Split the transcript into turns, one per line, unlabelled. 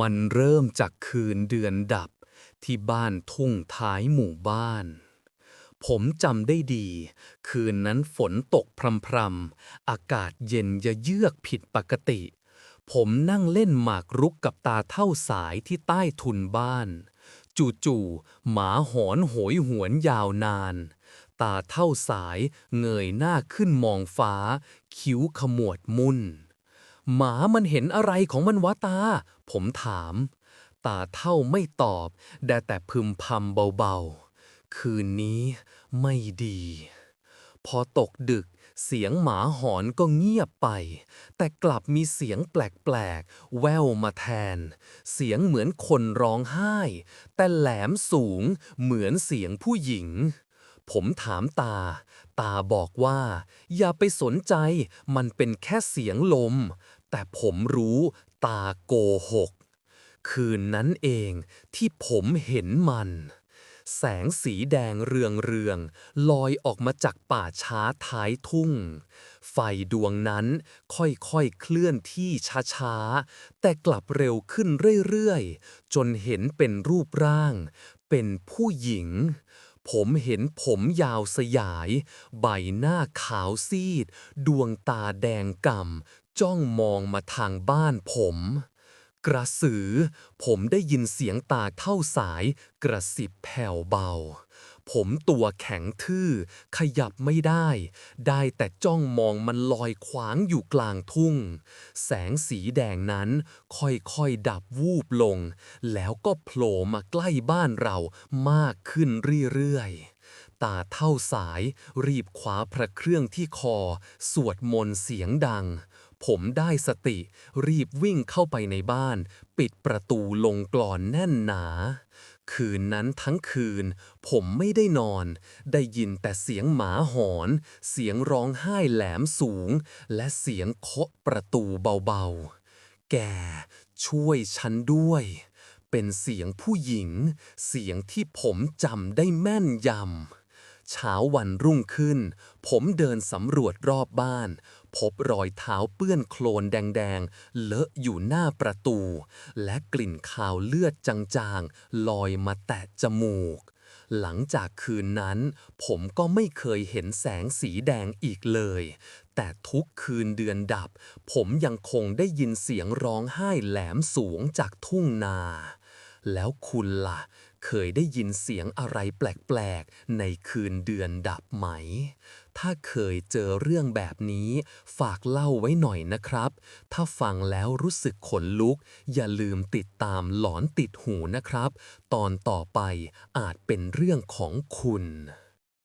มันเริ่มจากคืนเดือนดับที่บ้านทุ่งท้ายหมู่บ้าน ผมจำได้ดี คืนนั้นฝนตกพรำๆ อากาศเย็นยะเยือกผิดปกติ ผมนั่งเล่นหมากรุกกับตาเท่าสายที่ใต้ทุนบ้าน จู่ๆ หมาหอนโหยหวนยาวนาน ตาเท่าสายเงยหน้าขึ้นมองฟ้า คิ้วขมวดมุ่น หมามันเห็นอะไรของมันวะตา ผมถาม ตาเท่าไม่ตอบได้แต่พึมพำเบาๆ คืนนี้ไม่ดี พอตกดึกเสียงหมาหอนก็เงียบไป แต่กลับมีเสียงแปลกๆ แววมาแทน เสียงเหมือนคนร้องไห้ แต่แหลมสูงเหมือนเสียงผู้หญิง ผมถามตา ตาบอกว่า อย่าไปสนใจ มันเป็นแค่เสียงลม แต่ผมรู้ตาโกหก คืนนั้นเองที่ผมเห็นมัน แสงสีแดงเรืองเรืองลอยออกมาจากป่าช้าท้ายทุ่ง ไฟดวงนั้นค่อยๆเคลื่อนที่ช้าๆ แต่กลับเร็วขึ้นเรื่อยๆ จนเห็นเป็นรูปร่าง เป็นผู้หญิง ผมเห็นผมยาวสยาย ใบหน้าขาวซีด ดวงตาแดงก่ำ จ้องมองมาทางบ้านผม กระสือ ผมได้ยินเสียงตาเท่าสาย กระสิบแผ่วเบา ผมตัวแข็งทื่อ ขยับไม่ได้ ได้แต่จ้องมองมันลอยขวางอยู่กลางทุ่ง แสงสีแดงนั้นค่อยๆดับวูบลง แล้วก็โผล่มาใกล้บ้านเรามากขึ้นเรื่อยๆตาเท่าสายรีบคว้าพระเครื่องที่คอ สวดมนต์เสียงดัง ผมได้สติ รีบวิ่งเข้าไปในบ้าน ปิดประตูลงกลอนแน่นหนาคืนนั้นทั้งคืน ผมไม่ได้นอน ได้ยินแต่เสียงหมาหอน เสียงร้องไห้แหลมสูง และเสียงเคาะประตูเบาๆ แกช่วยฉันด้วย เป็นเสียงผู้หญิง เสียงที่ผมจำได้แม่นยำ เช้าวันรุ่งขึ้น ผมเดินสำรวจรอบบ้าน พบรอยเท้าเปื้อนโคลนแดงๆ เลอะอยู่หน้าประตู และกลิ่นคาวเลือดจางๆ ลอยมาแตะจมูก หลังจากคืนนั้น ผมก็ไม่เคยเห็นแสงสีแดงอีกเลย แต่ทุกคืนเดือนดับ ผมยังคงได้ยินเสียงร้องไห้แหลมสูงจากทุ่งนา แล้วคุณล่ะ เคยได้ยินเสียงอะไรแปลกๆ ในคืนเดือนดับไหม ถ้าเคยเจอเรื่องแบบนี้ ฝากเล่าไว้หน่อยนะครับ ถ้าฟังแล้วรู้สึกขนลุก อย่าลืมติดตามหลอนติดหูนะครับ ตอนต่อไปอาจเป็นเรื่องของคุณ